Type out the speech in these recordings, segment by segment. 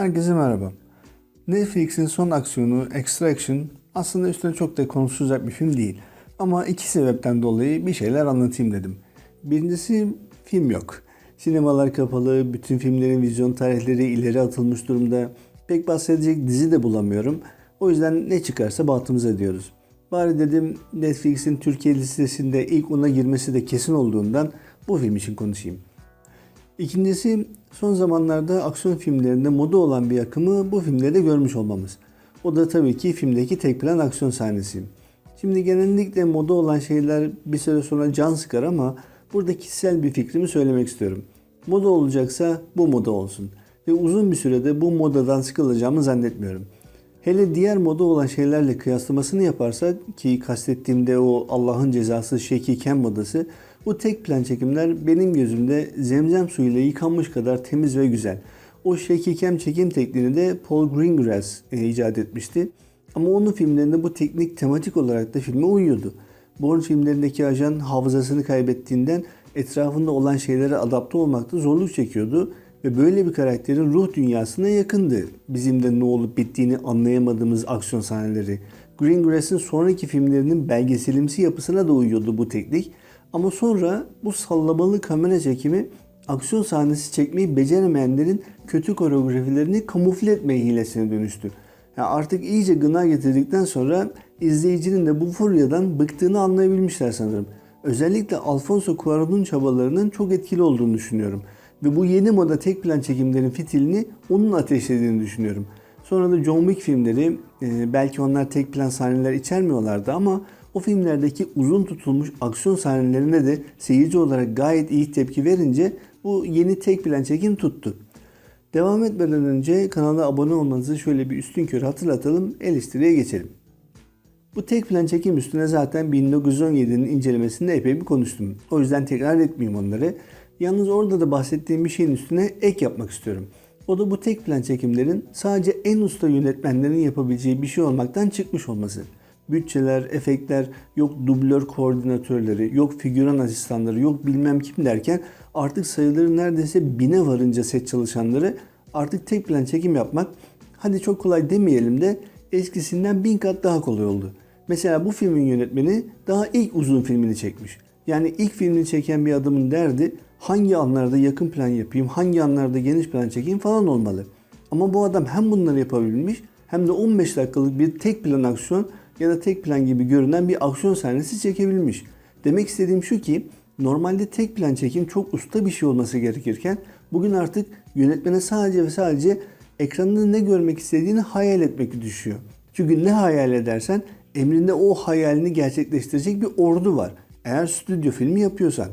Herkese merhaba. Netflix'in son aksiyonu Extraction aslında üstüne çok da konuşulacak bir film değil. Ama iki sebepten dolayı bir şeyler anlatayım dedim. Birincisi film yok. Sinemalar kapalı, bütün filmlerin vizyon tarihleri ileri atılmış durumda. Pek bahsedecek dizi de bulamıyorum. O yüzden ne çıkarsa bahtımıza diyoruz. Bari dedim Netflix'in Türkiye listesinde ilk ona girmesi de kesin olduğundan bu film için konuşayım. İkincisi son zamanlarda aksiyon filmlerinde moda olan bir akımı bu filmlerde görmüş olmamız. O da tabii ki filmdeki tek plan aksiyon sahnesi. Şimdi genellikle moda olan şeyler bir süre sonra can sıkar ama burada kişisel bir fikrimi söylemek istiyorum. Moda olacaksa bu moda olsun. Ve uzun bir sürede bu modadan sıkılacağımı zannetmiyorum. Hele diğer moda olan şeylerle kıyaslamasını yaparsak ki kastettiğimde o Allah'ın cezası şekiken modası bu tek plan çekimler benim gözümde zemzem suyuyla yıkanmış kadar temiz ve güzel. O şekikem çekim tekniğini de Paul Greengrass e, icat etmişti. Ama onun filmlerinde bu teknik tematik olarak da filme uyuyordu. Bourne filmlerindeki ajan hafızasını kaybettiğinden etrafında olan şeylere adapte olmakta zorluk çekiyordu ve böyle bir karakterin ruh dünyasına yakındı. Bizim de ne olup bittiğini anlayamadığımız aksiyon sahneleri. Greengrass'ın sonraki filmlerinin belgeselimsi yapısına da uyuyordu bu teknik. Ama sonra bu sallamalı kamera çekimi aksiyon sahnesi çekmeyi beceremeyenlerin kötü koreografilerini kamufle etme hilesine dönüştü. Yani artık iyice gına getirdikten sonra izleyicinin de bu furyadan bıktığını anlayabilmişler sanırım. Özellikle Alfonso Cuarón'un çabalarının çok etkili olduğunu düşünüyorum. Ve bu yeni moda tek plan çekimlerin fitilini onun ateşlediğini düşünüyorum. Sonra da John Wick filmleri e, belki onlar tek plan sahneler içermiyorlardı ama o filmlerdeki uzun tutulmuş aksiyon sahnelerine de seyirci olarak gayet iyi tepki verince bu yeni tek plan çekim tuttu. Devam etmeden önce kanala abone olmanızı şöyle bir üstün körü hatırlatalım, eleştiriye geçelim. Bu tek plan çekim üstüne zaten 1917'nin incelemesinde epey bir konuştum. O yüzden tekrar etmeyeyim onları. Yalnız orada da bahsettiğim bir şeyin üstüne ek yapmak istiyorum. O da bu tek plan çekimlerin sadece en usta yönetmenlerin yapabileceği bir şey olmaktan çıkmış olması. Bütçeler, efektler, yok dublör koordinatörleri, yok figüran asistanları, yok bilmem kim derken artık sayıları neredeyse bine varınca set çalışanları artık tek plan çekim yapmak hadi çok kolay demeyelim de eskisinden bin kat daha kolay oldu. Mesela bu filmin yönetmeni daha ilk uzun filmini çekmiş. Yani ilk filmini çeken bir adamın derdi hangi anlarda yakın plan yapayım, hangi anlarda geniş plan çekeyim falan olmalı. Ama bu adam hem bunları yapabilmiş hem de 15 dakikalık bir tek plan aksiyon ya da tek plan gibi görünen bir aksiyon sahnesi çekebilmiş. Demek istediğim şu ki normalde tek plan çekim çok usta bir şey olması gerekirken bugün artık yönetmene sadece ve sadece ekranda ne görmek istediğini hayal etmek düşüyor. Çünkü ne hayal edersen emrinde o hayalini gerçekleştirecek bir ordu var. Eğer stüdyo filmi yapıyorsan.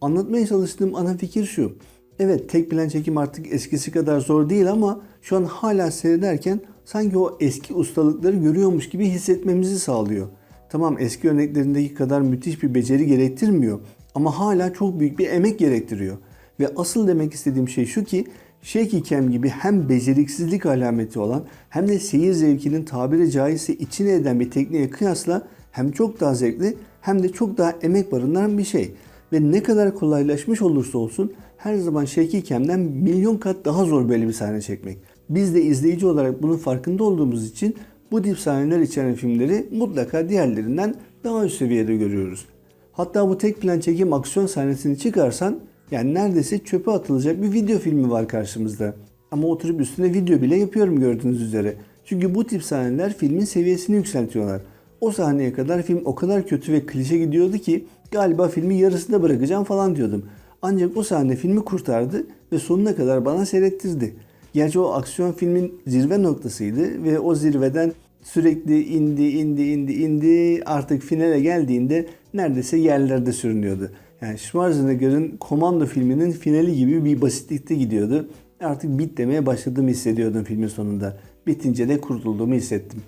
Anlatmaya çalıştığım ana fikir şu. Evet tek plan çekim artık eskisi kadar zor değil ama şu an hala seyrederken sanki o eski ustalıkları görüyormuş gibi hissetmemizi sağlıyor. Tamam eski örneklerindeki kadar müthiş bir beceri gerektirmiyor ama hala çok büyük bir emek gerektiriyor. Ve asıl demek istediğim şey şu ki Shaky Cam gibi hem beceriksizlik alameti olan hem de seyir zevkinin tabiri caizse içine eden bir tekniğe kıyasla hem çok daha zevkli hem de çok daha emek barındıran bir şey. Ve ne kadar kolaylaşmış olursa olsun her zaman Shaky Cam'den milyon kat daha zor böyle bir sahne çekmek. Biz de izleyici olarak bunun farkında olduğumuz için bu tip sahneler içeren filmleri mutlaka diğerlerinden daha üst seviyede görüyoruz. Hatta bu tek plan çekim aksiyon sahnesini çıkarsan yani neredeyse çöpe atılacak bir video filmi var karşımızda. Ama oturup üstüne video bile yapıyorum gördüğünüz üzere. Çünkü bu tip sahneler filmin seviyesini yükseltiyorlar. O sahneye kadar film o kadar kötü ve klişe gidiyordu ki galiba filmi yarısında bırakacağım falan diyordum. Ancak o sahne filmi kurtardı ve sonuna kadar bana seyrettirdi. Gerçi o aksiyon filmin zirve noktasıydı ve o zirveden sürekli indi indi indi indi artık finale geldiğinde neredeyse yerlerde sürünüyordu. Yani Schwarzenegger'ın Komando filminin finali gibi bir basitlikte gidiyordu. Artık bit demeye başladığımı hissediyordum filmin sonunda. Bitince de kurtulduğumu hissettim.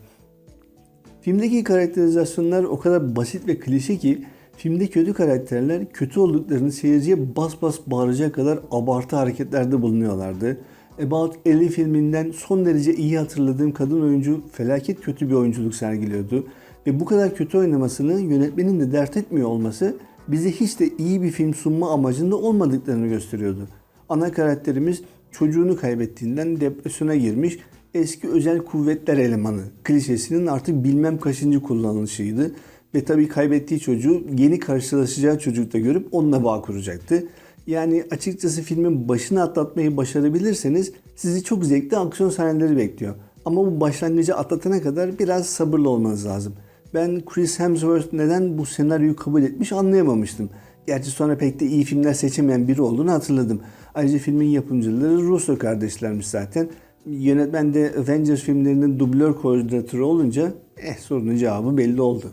Filmdeki karakterizasyonlar o kadar basit ve klişe ki filmde kötü karakterler kötü olduklarını seyirciye bas bas bağıracak kadar abartı hareketlerde bulunuyorlardı. About Ellie filminden son derece iyi hatırladığım kadın oyuncu felaket kötü bir oyunculuk sergiliyordu. Ve bu kadar kötü oynamasını yönetmenin de dert etmiyor olması bize hiç de iyi bir film sunma amacında olmadıklarını gösteriyordu. Ana karakterimiz çocuğunu kaybettiğinden depresyona girmiş eski özel kuvvetler elemanı klişesinin artık bilmem kaçıncı kullanılışıydı. Ve tabii kaybettiği çocuğu yeni karşılaşacağı çocukta görüp onunla bağ kuracaktı. Yani açıkçası filmin başını atlatmayı başarabilirseniz sizi çok zevkli aksiyon sahneleri bekliyor. Ama bu başlangıcı atlatana kadar biraz sabırlı olmanız lazım. Ben Chris Hemsworth neden bu senaryoyu kabul etmiş anlayamamıştım. Gerçi sonra pek de iyi filmler seçemeyen biri olduğunu hatırladım. Ayrıca filmin yapımcıları Russo kardeşlermiş zaten. Yönetmen de Avengers filmlerinin dublör koordinatörü olunca eh sorunun cevabı belli oldu.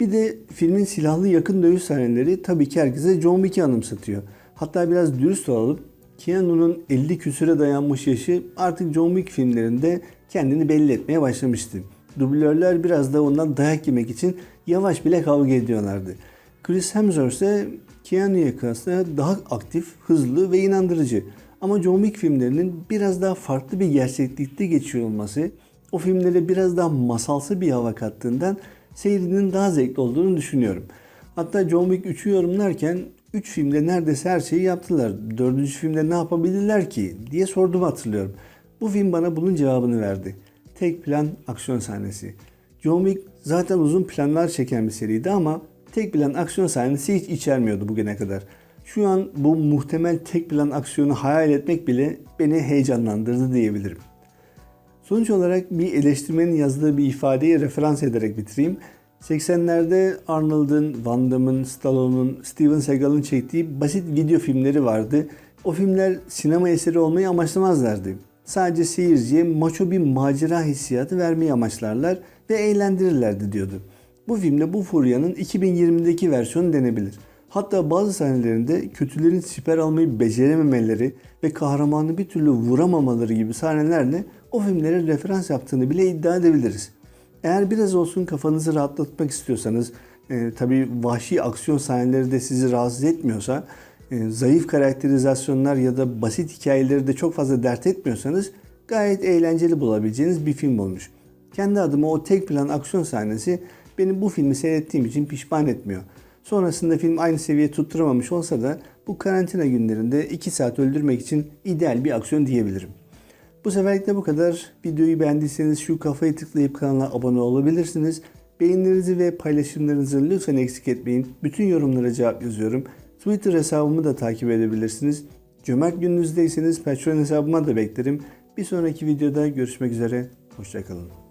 Bir de filmin silahlı yakın dövüş sahneleri tabii ki herkese John Wick'i anımsatıyor. Hatta biraz dürüst olalım. Keanu'nun 50 küsüre dayanmış yaşı artık John Wick filmlerinde kendini belli etmeye başlamıştı. Dublörler biraz da ondan dayak yemek için yavaş bile kavga ediyorlardı. Chris Hemsworth ise Keanu'ya kıyasla daha aktif, hızlı ve inandırıcı. Ama John Wick filmlerinin biraz daha farklı bir gerçeklikte geçiyor olması o filmlere biraz daha masalsı bir hava kattığından seyrinin daha zevkli olduğunu düşünüyorum. Hatta John Wick 3'ü yorumlarken 3 filmde neredeyse her şeyi yaptılar. 4. filmde ne yapabilirler ki diye sorduğumu hatırlıyorum. Bu film bana bunun cevabını verdi. Tek plan aksiyon sahnesi. John Wick zaten uzun planlar çeken bir seriydi ama tek plan aksiyon sahnesi hiç içermiyordu bugüne kadar. Şu an bu muhtemel tek plan aksiyonu hayal etmek bile beni heyecanlandırdı diyebilirim. Sonuç olarak bir eleştirmenin yazdığı bir ifadeyi referans ederek bitireyim. 80'lerde Arnold'un, Van Damme'ın, Stallone'un, Steven Seagal'ın çektiği basit video filmleri vardı. O filmler sinema eseri olmayı amaçlamazlardı. Sadece seyirciye maço bir macera hissiyatı vermeyi amaçlarlar ve eğlendirirlerdi diyordu. Bu filmde bu furyanın 2020'deki versiyonu denebilir. Hatta bazı sahnelerinde kötülerin siper almayı becerememeleri ve kahramanı bir türlü vuramamaları gibi sahnelerle o filmlere referans yaptığını bile iddia edebiliriz. Eğer biraz olsun kafanızı rahatlatmak istiyorsanız, e, tabii vahşi aksiyon sahneleri de sizi rahatsız etmiyorsa, e, zayıf karakterizasyonlar ya da basit hikayeleri de çok fazla dert etmiyorsanız gayet eğlenceli bulabileceğiniz bir film olmuş. Kendi adıma o tek plan aksiyon sahnesi beni bu filmi seyrettiğim için pişman etmiyor. Sonrasında film aynı seviye tutturamamış olsa da bu karantina günlerinde 2 saat öldürmek için ideal bir aksiyon diyebilirim. Bu seferlik de bu kadar. Videoyu beğendiyseniz şu kafayı tıklayıp kanala abone olabilirsiniz. Beğenilerinizi ve paylaşımlarınızı lütfen eksik etmeyin. Bütün yorumlara cevap yazıyorum. Twitter hesabımı da takip edebilirsiniz. Cömert gününüzdeyseniz Patreon hesabıma da beklerim. Bir sonraki videoda görüşmek üzere. Hoşçakalın.